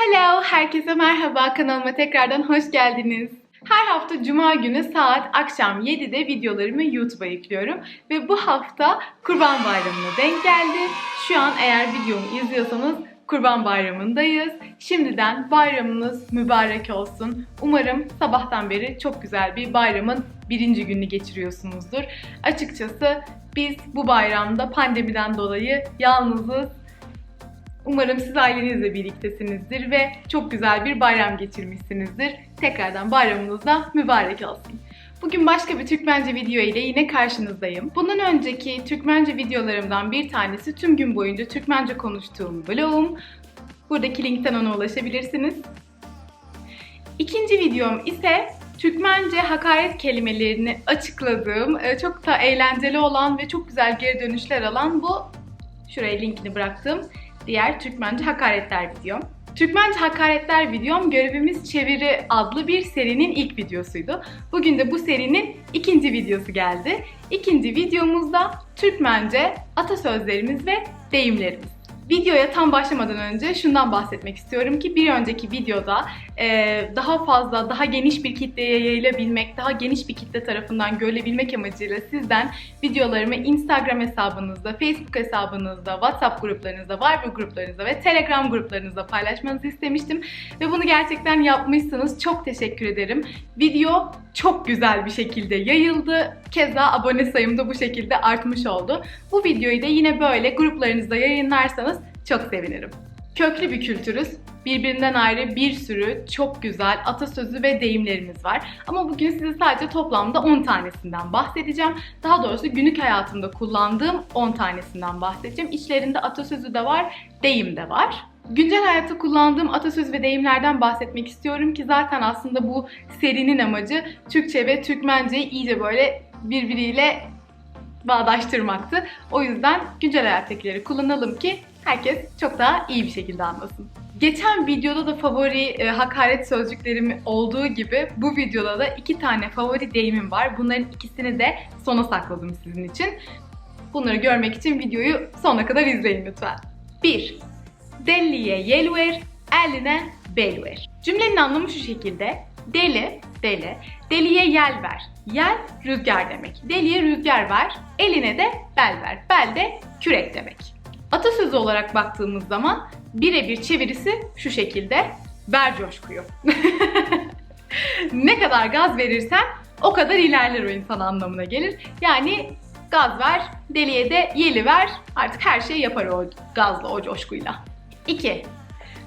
Hello, herkese merhaba. Kanalıma tekrardan hoş geldiniz. Her hafta cuma günü saat akşam 7'de videolarımı YouTube'a yüklüyorum. Ve bu hafta Kurban Bayramı'na denk geldi. Şu an eğer videomu izliyorsanız Kurban Bayramı'ndayız. Şimdiden bayramınız mübarek olsun. Umarım sabahtan beri çok güzel bir bayramın birinci gününü geçiriyorsunuzdur. Açıkçası biz bu bayramda pandemiden dolayı yalnızız Umarım siz ailenizle birliktesinizdir ve çok güzel bir bayram geçirmişsinizdir. Tekrardan bayramınız da mübarek olsun. Bugün başka bir Türkmence video ile yine karşınızdayım. Bundan önceki Türkmence videolarımdan bir tanesi tüm gün boyunca Türkmence konuştuğum blogum. Buradaki linkten ona ulaşabilirsiniz. İkinci videom ise Türkmence hakaret kelimelerini açıkladığım, e, çok da eğlenceli olan ve çok güzel geri dönüşler alan bu şuraya linkini bıraktığım diğer Türkmence hakaretler videom. Türkmence hakaretler videom Görevimiz Çeviri adlı bir serinin ilk videosuydu. Bugün de bu serinin ikinci videosu geldi. İkinci videomuzda Türkmence atasözlerimiz ve deyimlerimiz. Videoya tam başlamadan önce şundan bahsetmek istiyorum ki bir önceki videoda daha fazla, daha geniş bir kitleye yayılabilmek, daha geniş bir kitle tarafından görülebilmek amacıyla sizden videolarımı Instagram hesabınızda, Facebook hesabınızda, WhatsApp gruplarınızda, Viber gruplarınızda ve Telegram gruplarınızda paylaşmanızı istemiştim. Ve bunu gerçekten yapmışsınız. Çok teşekkür ederim. Video çok güzel bir şekilde yayıldı. Keza abone sayım da bu şekilde artmış oldu. Bu videoyu da yine böyle gruplarınızda yayınlarsanız çok sevinirim. Köklü bir kültürüz. Birbirinden ayrı bir sürü çok güzel atasözü ve deyimlerimiz var. Ama bugün size sadece toplamda 10 tanesinden bahsedeceğim. Daha doğrusu günlük hayatımda kullandığım 10 tanesinden bahsedeceğim. İçlerinde atasözü de var, deyim de var. Güncel hayatta kullandığım atasöz ve deyimlerden bahsetmek istiyorum ki zaten aslında bu serinin amacı Türkçe ve Türkmenceyi iyice böyle birbiriyle bağdaştırmaktı. O yüzden güncel hayattakileri kullanalım ki herkes çok daha iyi bir şekilde anlasın. Geçen videoda da favori e, hakaret sözcüklerim olduğu gibi bu videoda da iki tane favori deyimim var. Bunların ikisini de sona sakladım sizin için. Bunları görmek için videoyu sonuna kadar izleyin lütfen. 1. Deliye yel ver, eline bel ver. Cümlenin anlamı şu şekilde. Deli, deli. Deliye yel ver. Yel rüzgar demek. Deliye rüzgar ver. Eline de bel ver. Bel de kürek demek. Atasözü olarak baktığımız zaman birebir çevirisi şu şekilde. Ver coşkuyu. ne kadar gaz verirsen o kadar ilerler o insan anlamına gelir. Yani gaz ver, deliye de yeli ver. Artık her şeyi yapar o gazla, o coşkuyla. 2.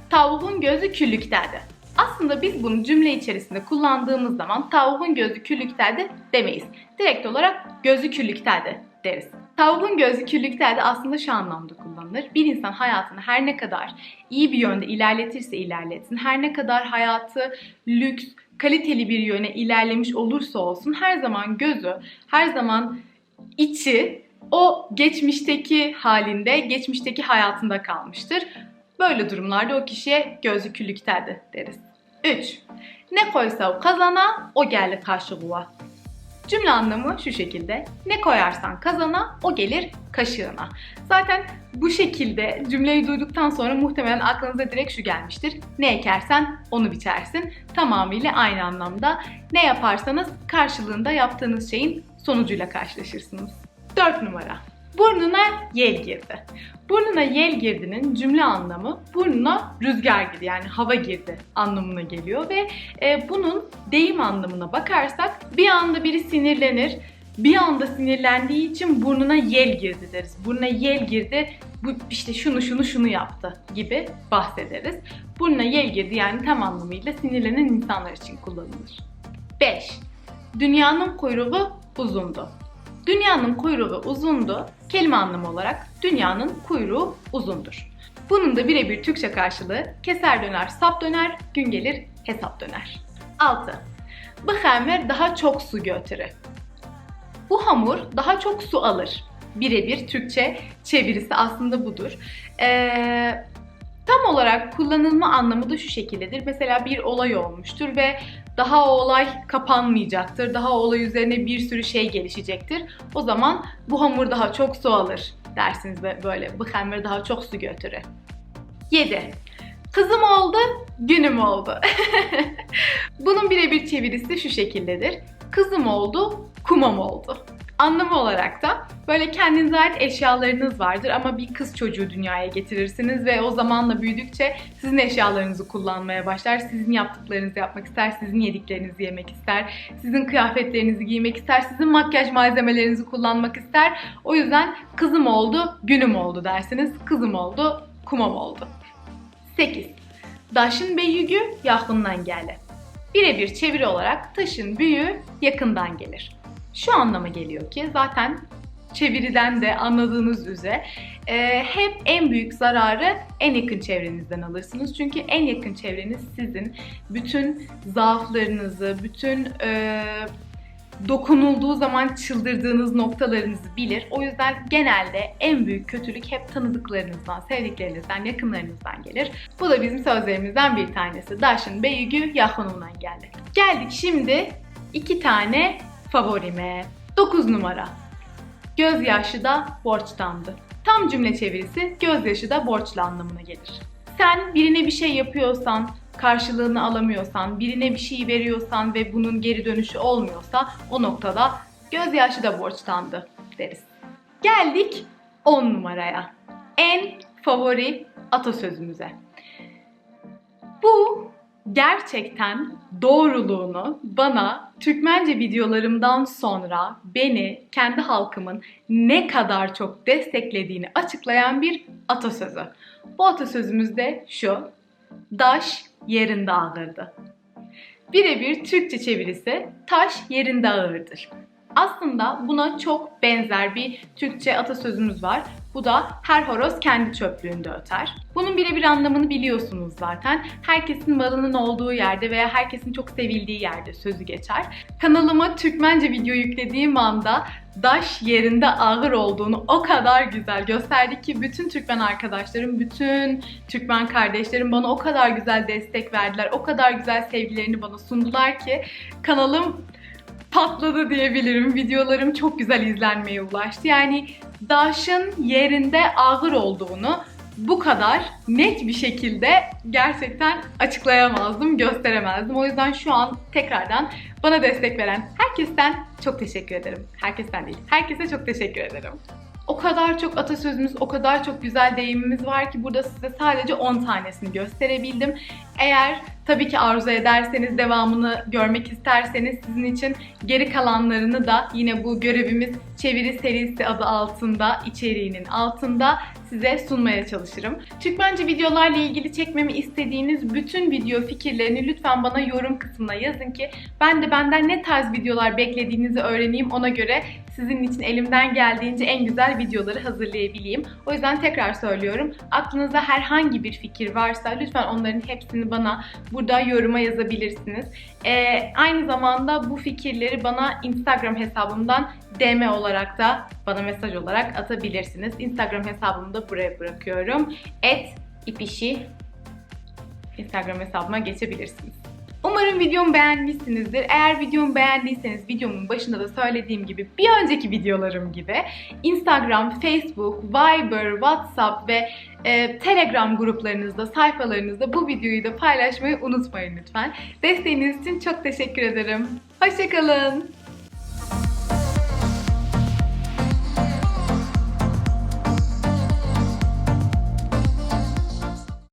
Tavuğun gözü küllüktedir. Aslında biz bunu cümle içerisinde kullandığımız zaman tavuğun gözü küllüktedir demeyiz. Direkt olarak gözü küllüktedir deriz. Tavuğun gözü küllüktedir aslında şu anlamda kullanılır. Bir insan hayatını her ne kadar iyi bir yönde ilerletirse ilerletsin, her ne kadar hayatı lüks, kaliteli bir yöne ilerlemiş olursa olsun her zaman gözü, her zaman içi o geçmişteki halinde, geçmişteki hayatında kalmıştır. Böyle durumlarda o kişiye gözü küllüktedir deriz. 3. Ne koysa o kazana, o geldi kaşığa. Cümle anlamı şu şekilde. Ne koyarsan kazana, o gelir kaşığına. Zaten bu şekilde cümleyi duyduktan sonra muhtemelen aklınıza direkt şu gelmiştir. Ne ekersen onu biçersin. Tamamıyla aynı anlamda. Ne yaparsanız karşılığında yaptığınız şeyin sonucuyla karşılaşırsınız. 4 numara. Burnuna yel girdi. Burnuna yel girdinin cümle anlamı burnuna rüzgar girdi yani hava girdi anlamına geliyor ve e, bunun deyim anlamına bakarsak bir anda biri sinirlenir, bir anda sinirlendiği için burnuna yel girdi deriz. Burnuna yel girdi, bu işte şunu şunu şunu yaptı gibi bahsederiz. Burnuna yel girdi yani tam anlamıyla sinirlenen insanlar için kullanılır. 5. Dünyanın kuyruğu uzundu. Dünyanın kuyruğu uzundu. Kelime anlamı olarak dünyanın kuyruğu uzundur. Bunun da birebir Türkçe karşılığı keser döner sap döner, gün gelir hesap döner. 6. Bu hamur daha çok su götürür. Bu hamur daha çok su alır. Birebir Türkçe çevirisi aslında budur. Ee, tam olarak kullanılma anlamı da şu şekildedir. Mesela bir olay olmuştur ve daha o olay kapanmayacaktır. Daha o olay üzerine bir sürü şey gelişecektir. O zaman bu hamur daha çok su alır dersiniz böyle. Bu hamur daha çok su götürür. 7. Kızım oldu, günüm oldu. Bunun birebir çevirisi şu şekildedir. Kızım oldu, kumam oldu. Anlamı olarak da böyle kendinize ait eşyalarınız vardır ama bir kız çocuğu dünyaya getirirsiniz ve o zamanla büyüdükçe sizin eşyalarınızı kullanmaya başlar. Sizin yaptıklarınızı yapmak ister, sizin yediklerinizi yemek ister, sizin kıyafetlerinizi giymek ister, sizin makyaj malzemelerinizi kullanmak ister. O yüzden kızım oldu, günüm oldu dersiniz. Kızım oldu, kumam oldu. 8. Daşın büyüğü yakından gelir. Birebir çeviri olarak taşın büyüğü yakından gelir. Şu anlama geliyor ki zaten çeviriden de anladığınız üzere e, hep en büyük zararı en yakın çevrenizden alırsınız. Çünkü en yakın çevreniz sizin bütün zaaflarınızı, bütün e, dokunulduğu zaman çıldırdığınız noktalarınızı bilir. O yüzden genelde en büyük kötülük hep tanıdıklarınızdan, sevdiklerinizden, yakınlarınızdan gelir. Bu da bizim sözlerimizden bir tanesi. Daşın beyügü yakınından geldi. Geldik şimdi iki tane favorime. 9 numara. Gözyaşı da borçtandı. Tam cümle çevirisi gözyaşı da borçlu anlamına gelir. Sen birine bir şey yapıyorsan, karşılığını alamıyorsan, birine bir şey veriyorsan ve bunun geri dönüşü olmuyorsa o noktada gözyaşı da borçtandı deriz. Geldik 10 numaraya. En favori atasözümüze. Bu gerçekten doğruluğunu bana Türkmence videolarımdan sonra beni, kendi halkımın ne kadar çok desteklediğini açıklayan bir atasözü. Bu atasözümüz de şu. Daş yerinde ağırdı. Birebir Türkçe çevirisi taş yerinde ağırdır. Aslında buna çok benzer bir Türkçe atasözümüz var. Bu da her horoz kendi çöplüğünde öter. Bunun birebir anlamını biliyorsunuz zaten. Herkesin malının olduğu yerde veya herkesin çok sevildiği yerde sözü geçer. Kanalıma Türkmence video yüklediğim anda daş yerinde ağır olduğunu o kadar güzel gösterdi ki bütün Türkmen arkadaşlarım, bütün Türkmen kardeşlerim bana o kadar güzel destek verdiler. O kadar güzel sevgilerini bana sundular ki kanalım patladı diyebilirim. Videolarım çok güzel izlenmeye ulaştı. Yani Daş'ın yerinde ağır olduğunu bu kadar net bir şekilde gerçekten açıklayamazdım, gösteremezdim. O yüzden şu an tekrardan bana destek veren herkesten çok teşekkür ederim. Herkesten değil, herkese çok teşekkür ederim. O kadar çok atasözümüz, o kadar çok güzel deyimimiz var ki burada size sadece 10 tanesini gösterebildim. Eğer tabii ki arzu ederseniz, devamını görmek isterseniz sizin için geri kalanlarını da yine bu görevimiz çeviri serisi adı altında, içeriğinin altında size sunmaya çalışırım. Türkmence videolarla ilgili çekmemi istediğiniz bütün video fikirlerini lütfen bana yorum kısmına yazın ki ben de benden ne tarz videolar beklediğinizi öğreneyim ona göre sizin için elimden geldiğince en güzel videoları hazırlayabileyim. O yüzden tekrar söylüyorum. Aklınızda herhangi bir fikir varsa lütfen onların hepsini bana burada yoruma yazabilirsiniz. Ee, aynı zamanda bu fikirleri bana Instagram hesabımdan DM olarak da bana mesaj olarak atabilirsiniz. Instagram hesabımı da buraya bırakıyorum. Et ipişi Instagram hesabıma geçebilirsiniz. Umarım videomu beğenmişsinizdir. Eğer videomu beğendiyseniz videomun başında da söylediğim gibi bir önceki videolarım gibi Instagram, Facebook, Viber, WhatsApp ve e, Telegram gruplarınızda, sayfalarınızda bu videoyu da paylaşmayı unutmayın lütfen. Desteğiniz için çok teşekkür ederim. Hoşçakalın.